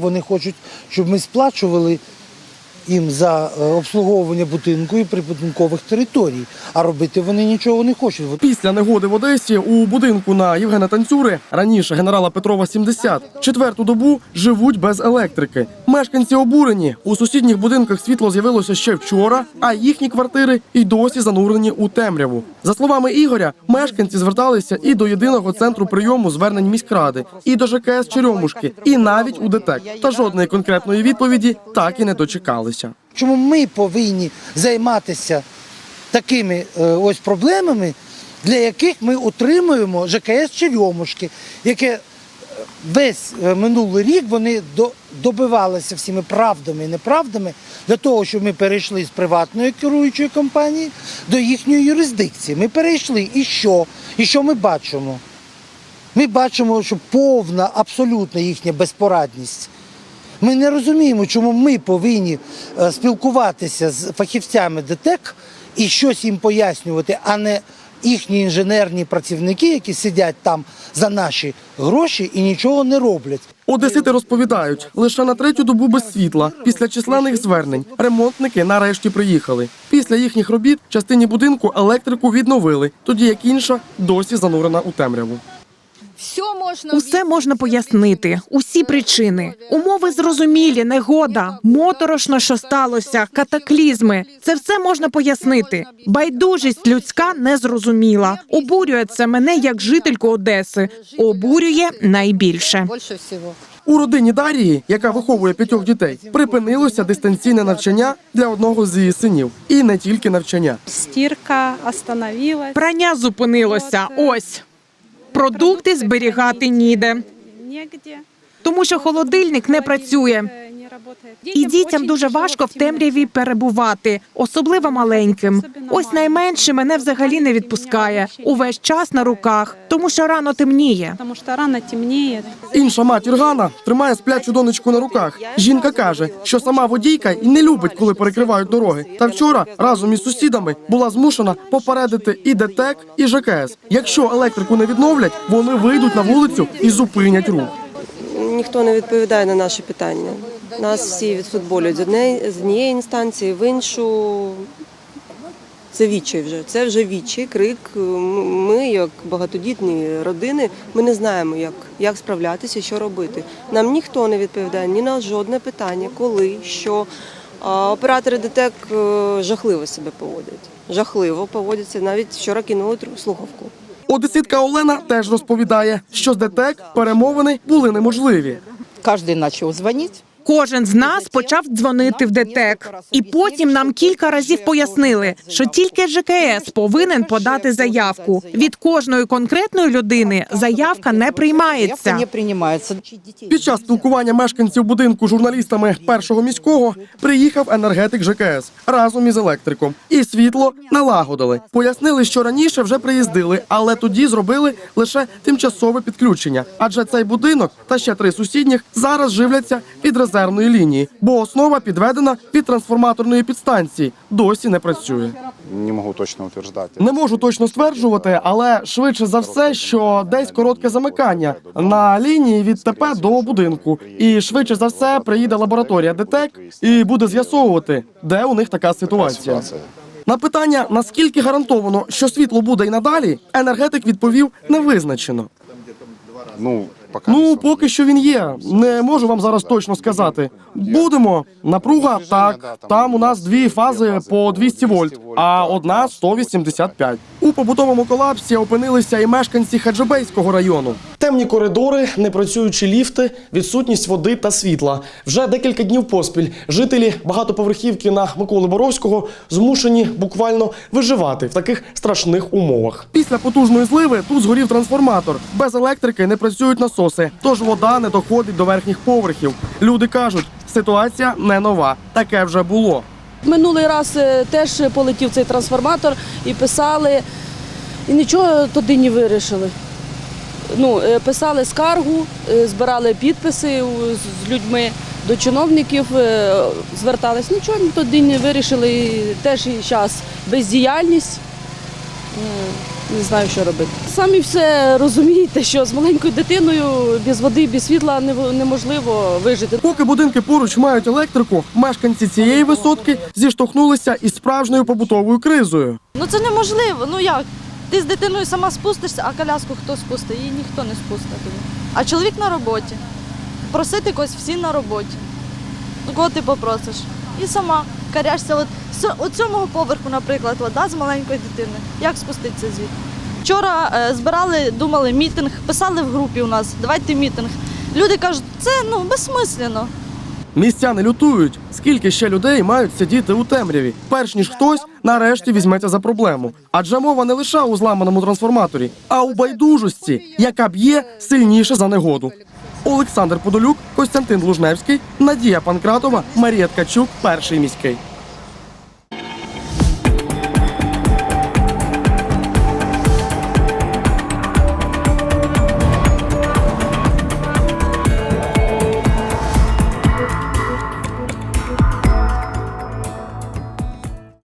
Вони хочуть, щоб ми сплачували їм за е, обслуговування будинку і прибудинкових територій, а робити вони нічого не хочуть. Після негоди в Одесі у будинку на Євгена Танцюри, раніше генерала Петрова 70, четверту добу живуть без електрики. Мешканці обурені. У сусідніх будинках світло з'явилося ще вчора, а їхні квартири й досі занурені у темряву. За словами Ігоря, мешканці зверталися і до єдиного центру прийому звернень міськради, і до ЖКС Черемушки, і навіть у ДТЕК. Та жодної конкретної відповіді так і не дочекалися. Чому ми повинні займатися такими е, ось проблемами, для яких ми утримуємо ЖКС Черемушки, яке весь е, минулий рік вони добивалися всіми правдами і неправдами для того, щоб ми перейшли з приватної керуючої компанії до їхньої юрисдикції. Ми перейшли. І що? І що ми бачимо? Ми бачимо, що повна, абсолютна їхня безпорадність. Ми не розуміємо, чому ми повинні е, спілкуватися з фахівцями ДТЕК і щось їм пояснювати, а не їхні інженерні працівники, які сидять там за наші гроші і нічого не роблять. Одесити розповідають, лише на третю добу без світла. Після численних звернень ремонтники нарешті приїхали. Після їхніх робіт частині будинку електрику відновили, тоді як інша досі занурена у темряву. Все можна Усе можна пояснити, усі причини. Умови зрозумілі, негода, моторошно, що сталося, катаклізми. Це все можна пояснити. Байдужість людська незрозуміла. Обурює це мене як жительку Одеси. Обурює найбільше. більше. У родині Дарії, яка виховує п'ятьох дітей, припинилося дистанційне навчання для одного з її синів, і не тільки навчання. Стирка остановилась. Прання зупинилося. Ось продукти зберігати ніде, тому що холодильник не працює. І дітям дуже важко в темряві перебувати, особливо маленьким. Ось найменше мене взагалі не відпускає. Увесь час на руках, тому що рано темніє. Потому что рано темнеет. Інша матір Гана тримає сплячу донечку на руках. Жінка каже, що сама водійка і не любить, коли перекривають дороги. Та вчора разом із сусідами була змушена попередити і ДТЕК, і ЖКС. Якщо електрику не відновлять, вони вийдуть на вулицю і зупинять рух. Ніхто не відповідає на наші питання. Нас всі відфутболюють з однієї, з однієї інстанції в іншу. Це вічі вже. Це вже вічі, крик. Ми, як багатодітні родини, ми не знаємо, як, як справлятися, що робити. Нам ніхто не відповідає ні на жодне питання, коли, що. А оператори ДТЕК е, жахливо себе поводять. Жахливо поводяться. Навіть вчора кинули слухавку. Одеситка Олена теж розповідає, що з ДТЕК перемовини були неможливі. Каждый начал звонить. Кожен з нас почав дзвонити в ДТЕК, і потім нам кілька разів пояснили, що тільки ЖКС повинен подати заявку. Від кожної конкретної людини заявка не приймається. Під час спілкування мешканців будинку журналістами першого міського приїхав енергетик ЖКС разом із електриком. І світло налагодили. Пояснили, що раніше вже приїздили, але тоді зробили лише тимчасове підключення. Адже цей будинок та ще три сусідніх зараз живляться від резервної лінії, бо основа підведена від трансформаторної підстанції. Досі не працює. Не можу точно утверждати. Не можу точно стверджувати, але швидше за все, що десь коротке замикання на лінії від ТП до будинку. І швидше за все приїде лабораторія ДТЕК і буде з'ясовувати, де у них така ситуація. Ситуація. На питання наскільки гарантовано, що світло буде і надалі, енергетик відповів невизначено. Ну, поки Ну, поки що він є. Не можу вам зараз точно сказати. Будемо. Напруга так. Там у нас дві фази по 200 вольт, а одна 185. У побутовому колапсі опинилися і мешканці Хаджибейського району. Темні коридори, непрацюючі ліфти, відсутність води та світла. Вже декілька днів поспіль жителі багатоповерхівки на Миколи Боровського змушені буквально виживати в таких страшних умовах. Після потужної зливи тут згорів трансформатор. Без електрики не працюють насоси, тож вода не доходить до верхніх поверхів. Люди кажуть, ситуація не нова. Таке вже було. Минулий раз е, теж полетів цей трансформатор і писали, і нічого туди не вирішили. Ну, е, писали скаргу, е, збирали підписи з людьми до чиновників, е, звертались, нічого туди не вирішили. Теж і зараз бездіяльність. Не знаю, що робити. Самі все розумієте, що з маленькою дитиною без води, без світла неможливо вижити. Поки будинки поруч мають електрику, мешканці цієї висотки зіштовхнулися із справжньою побутовою кризою. Ну це неможливо. Ну як? Ти з дитиною сама спустишся, а коляску хто спустить? Її ніхто не спустить. А чоловік на роботі. Просити когось всі на роботі. Ну кого ти попросиш? І сама каряшся. От з от поверху, наприклад, вода з маленької дитини. Як спуститися звідти? Вчора е, збирали, думали, мітинг, писали в групі у нас, давайте мітинг. Люди кажуть, це ну безсмислено. Містяни лютують, скільки ще людей мають сидіти у темряві, перш ніж хтось нарешті візьметься за проблему. Адже мова не лише у зламаному трансформаторі, а у байдужості, яка б'є сильніше за негоду. Олександр Подолюк, Костянтин Лужневський, Надія Панкратова, Марія Ткачук, перший міський.